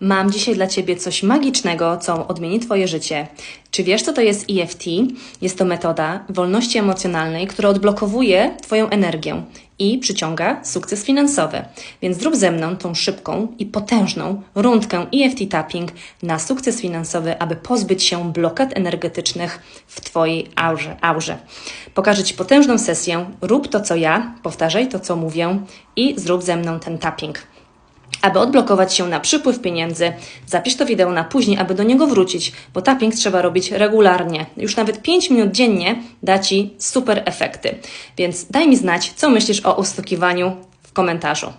Mam dzisiaj dla Ciebie coś magicznego, co odmieni Twoje życie. Czy wiesz, co to jest EFT? Jest to metoda wolności emocjonalnej, która odblokowuje Twoją energię i przyciąga sukces finansowy. Więc zrób ze mną tą szybką i potężną rundkę EFT tapping na sukces finansowy, aby pozbyć się blokad energetycznych w Twojej aurze. aurze. Pokażę Ci potężną sesję. Rób to, co ja, powtarzaj to, co mówię i zrób ze mną ten tapping. Aby odblokować się na przypływ pieniędzy, zapisz to wideo na później, aby do niego wrócić, bo tapping trzeba robić regularnie. Już nawet 5 minut dziennie da Ci super efekty. Więc daj mi znać, co myślisz o ustukiwaniu w komentarzu.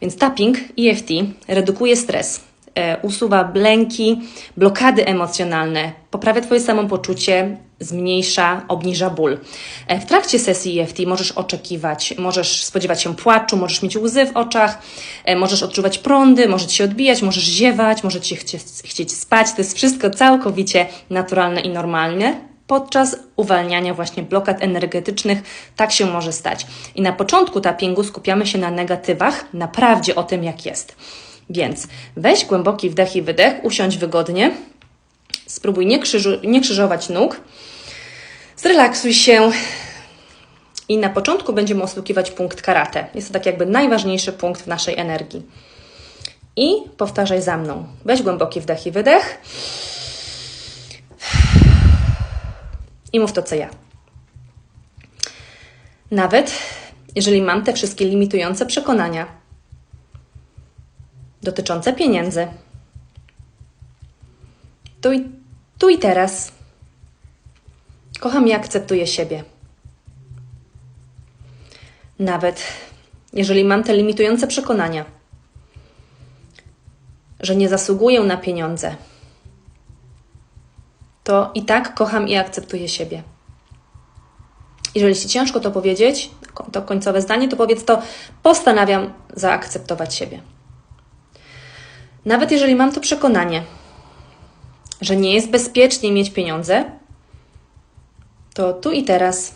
Więc tapping EFT redukuje stres, usuwa blęki, blokady emocjonalne, poprawia Twoje samopoczucie, zmniejsza, obniża ból. E, W trakcie sesji EFT możesz oczekiwać, możesz spodziewać się płaczu, możesz mieć łzy w oczach, e, możesz odczuwać prądy, może Ci się odbijać, możesz ziewać, może Ci chcie, chcieć spać. To jest wszystko całkowicie naturalne i normalne. Podczas uwalniania właśnie blokad energetycznych tak się może stać. I na początku tappingu skupiamy się na negatywach, na prawdzie o tym, jak jest. Więc weź głęboki wdech i wydech, usiądź wygodnie, spróbuj nie, krzyżu, nie krzyżować nóg, zrelaksuj się i na początku będziemy osługiwać punkt karate. Jest to tak jakby najważniejszy punkt w naszej energii. I powtarzaj za mną. Weź głęboki wdech i wydech. I mów to, co ja. Nawet jeżeli mam te wszystkie limitujące przekonania dotyczące pieniędzy, tu i, tu i teraz kocham i akceptuję siebie. Nawet jeżeli mam te limitujące przekonania, że nie zasługuję na pieniądze, to i tak kocham i akceptuję siebie. Jeżeli Ci ciężko to powiedzieć, to końcowe zdanie, to powiedz to, postanawiam zaakceptować siebie. Nawet jeżeli mam to przekonanie, że nie jest bezpiecznie mieć pieniądze, to tu i teraz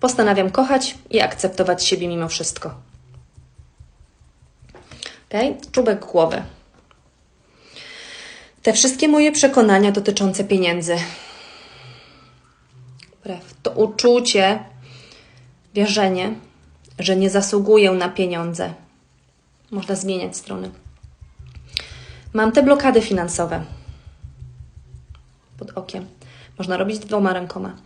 postanawiam kochać i akceptować siebie mimo wszystko. Ok? Czubek głowy. Te wszystkie moje przekonania dotyczące pieniędzy, to uczucie, wierzenie, że nie zasługuję na pieniądze. Można zmieniać strony. Mam te blokady finansowe pod okiem. Można robić dwoma rękoma.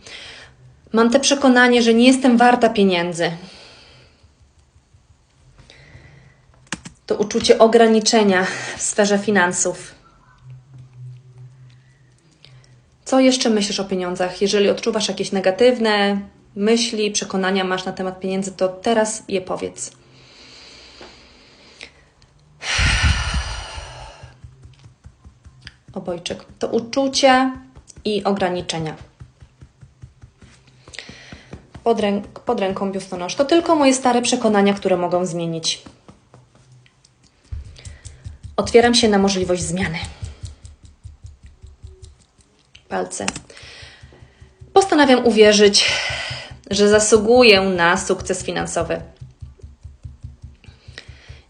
Mam te przekonanie, że nie jestem warta pieniędzy. To uczucie ograniczenia w sferze finansów. Co jeszcze myślisz o pieniądzach? Jeżeli odczuwasz jakieś negatywne myśli, przekonania masz na temat pieniędzy, to teraz je powiedz. Obojczyk. To uczucie i ograniczenia. Pod, ręk pod ręką biustonosz. To tylko moje stare przekonania, które mogą zmienić. Otwieram się na możliwość zmiany. Palce. Postanawiam uwierzyć, że zasługuję na sukces finansowy.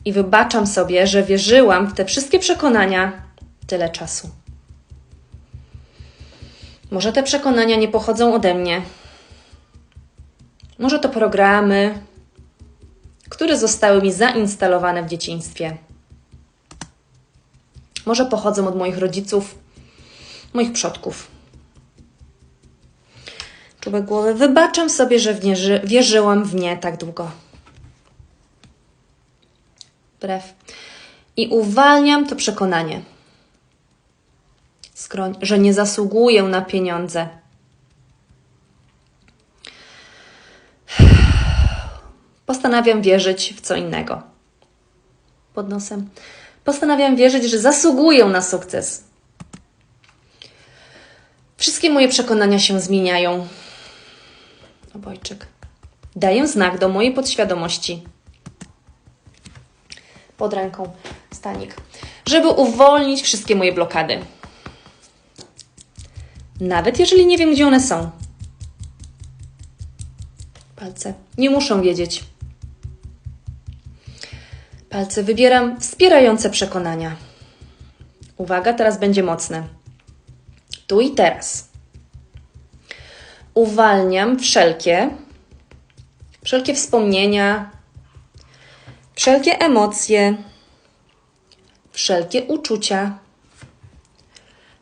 I wybaczam sobie, że wierzyłam w te wszystkie przekonania tyle czasu. Może te przekonania nie pochodzą ode mnie. Może to programy, które zostały mi zainstalowane w dzieciństwie. Może pochodzą od moich rodziców, moich przodków. Czubek głowy. Wybaczam sobie, że wierzyłam w nie tak długo. Brew. I uwalniam to przekonanie skroń, że nie zasługuję na pieniądze. Postanawiam wierzyć w co innego. Pod nosem. Postanawiam wierzyć, że zasługuję na sukces. Wszystkie moje przekonania się zmieniają. Obojczyk. Daję znak do mojej podświadomości. Pod ręką stanik. Żeby uwolnić wszystkie moje blokady nawet jeżeli nie wiem, gdzie one są. Palce. Nie muszą wiedzieć. Palce wybieram wspierające przekonania. Uwaga, teraz będzie mocne. Tu i teraz. Uwalniam wszelkie, wszelkie wspomnienia, wszelkie emocje, wszelkie uczucia,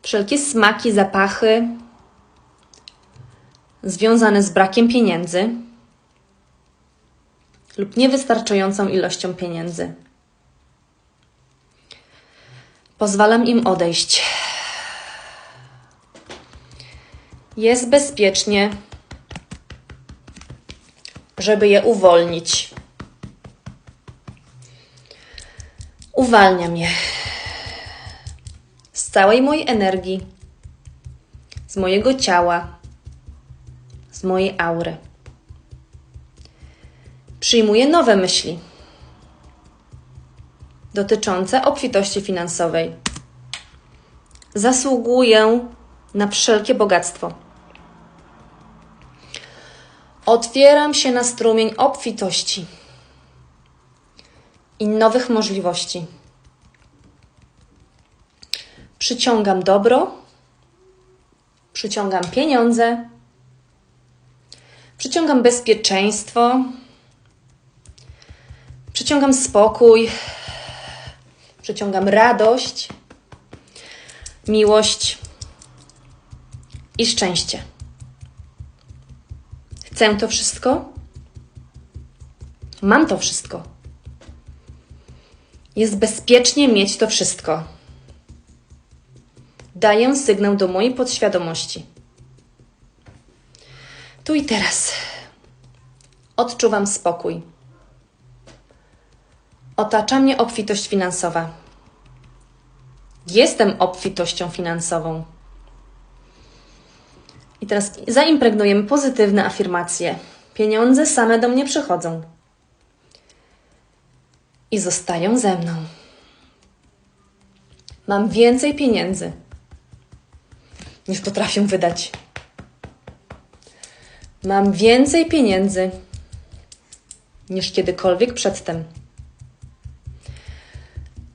wszelkie smaki, zapachy związane z brakiem pieniędzy lub niewystarczającą ilością pieniędzy. Pozwalam im odejść. Jest bezpiecznie, żeby je uwolnić. Uwalniam je całej mojej energii, z mojego ciała, z mojej aury. Przyjmuję nowe myśli dotyczące obfitości finansowej. Zasługuję na wszelkie bogactwo. Otwieram się na strumień obfitości i nowych możliwości. Przyciągam dobro, przyciągam pieniądze, przyciągam bezpieczeństwo, przyciągam spokój, przyciągam radość, miłość i szczęście. Chcę to wszystko? Mam to wszystko. Jest bezpiecznie mieć to wszystko. Daję sygnał do mojej podświadomości. Tu i teraz odczuwam spokój. Otacza mnie obfitość finansowa. Jestem obfitością finansową. I teraz zaimpregnujemy pozytywne afirmacje. Pieniądze same do mnie przychodzą i zostają ze mną. Mam więcej pieniędzy niż potrafię wydać. Mam więcej pieniędzy niż kiedykolwiek przedtem.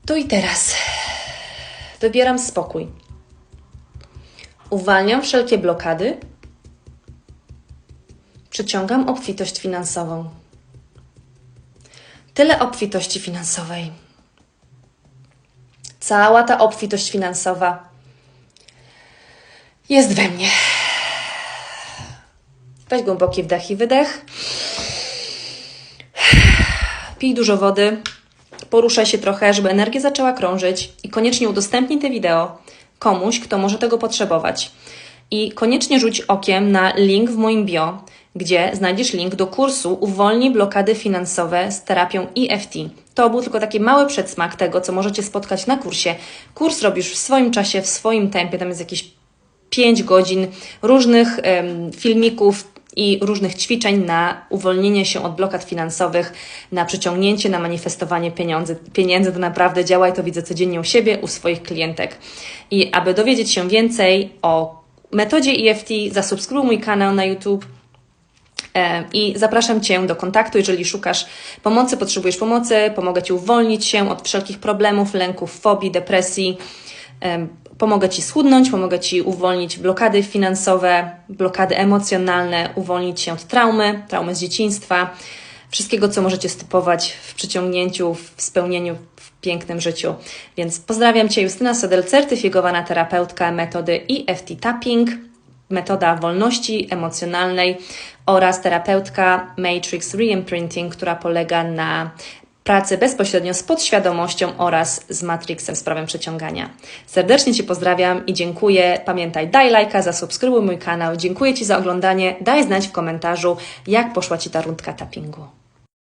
Tu i teraz wybieram spokój. Uwalniam wszelkie blokady. Przyciągam obfitość finansową. Tyle obfitości finansowej. Cała ta obfitość finansowa jest we mnie. Weź głęboki wdech i wydech. Pij dużo wody. Poruszaj się trochę, żeby energia zaczęła krążyć i koniecznie udostępnij te wideo komuś, kto może tego potrzebować. I koniecznie rzuć okiem na link w moim bio, gdzie znajdziesz link do kursu Uwolnij blokady finansowe z terapią EFT. To był tylko taki mały przedsmak tego, co możecie spotkać na kursie. Kurs robisz w swoim czasie, w swoim tempie, tam jest jakieś 5 godzin różnych filmików, i różnych ćwiczeń na uwolnienie się od blokad finansowych, na przyciągnięcie, na manifestowanie pieniędzy. Pieniędzy to naprawdę działa i to widzę codziennie u siebie, u swoich klientek. I aby dowiedzieć się więcej o metodzie EFT, zasubskrybuj mój kanał na YouTube. I zapraszam Cię do kontaktu, jeżeli szukasz pomocy, potrzebujesz pomocy, pomogę Ci uwolnić się od wszelkich problemów, lęków, fobii, depresji, Pomogę Ci schudnąć, pomogę Ci uwolnić blokady finansowe, blokady emocjonalne, uwolnić się od traumy, traumy z dzieciństwa, wszystkiego, co możecie stopować w przyciągnięciu, w spełnieniu, w pięknym życiu. Więc pozdrawiam Cię, Justyna Sodel, certyfikowana terapeutka metody EFT Tapping, metoda wolności emocjonalnej oraz terapeutka Matrix Reimprinting, która polega na pracy bezpośrednio z podświadomością oraz z Matrixem z prawem przeciągania. Serdecznie Cię pozdrawiam i dziękuję. Pamiętaj, daj lajka, zasubskrybuj mój kanał. Dziękuję Ci za oglądanie. Daj znać w komentarzu, jak poszła Ci ta rundka tappingu.